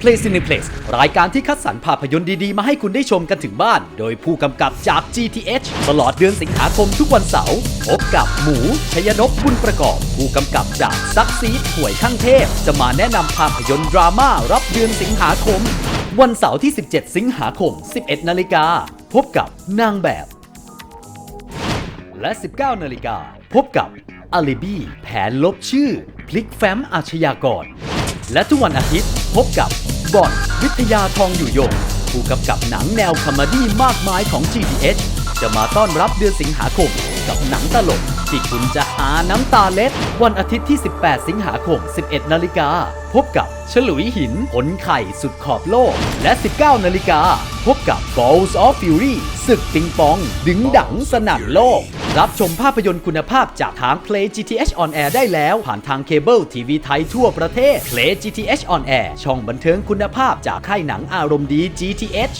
Play Cineplex รายการที่คัดสรรภาพยนตร์ดีๆ มาให้คุณได้ชมกันถึงบ้าน โดยผู้กำกับจาก GTH ตลอดเดือนสิงหาคมทุกวันเสาร์พบกับหมูชยนกบุญประกอบ ผู้กำกับจากซักซีดห่วยข้างเทพ จะมาแนะนำภาพยนตร์ดราม่ารับเดือนสิงหาคม วันเสาร์ที่ 17 สิงหาคม 11 นาฬิกาพบกับนางแบบ และ 19 นาฬิกาพบกับอาลีบีแผนลบชื่อ พลิกแฟ้มอาชญากร และทุกวันอาทิตย์พบกับ บอลวิทยาทองอยู่ยงผู้กำกับหนังแนวคอมเมดี้มากมายของ GPH จะมาต้อนรับเดือนสิงหาคมกับหนังตลก ที่คุณจะหาน้ำตาเล็ด วันอาทิตย์ที่ 18 สิงหาคม 11 นาฬิกา พบกับฉลุยหินผลไข่สุดขอบโลก และ 19 นาฬิกา พบกับ Balls of Fury ศึกปิงปอง ดึงดังสนั่นโลก รับชมภาพยนตร์คุณภาพจากทาง Play GTH on Air ได้แล้ว ผ่านทางเคเบิลทีวีไทยทั่วประเทศ Play GTH on Air ช่องบันเทิงคุณภาพจากค่ายหนังอารมณ์ดี GTH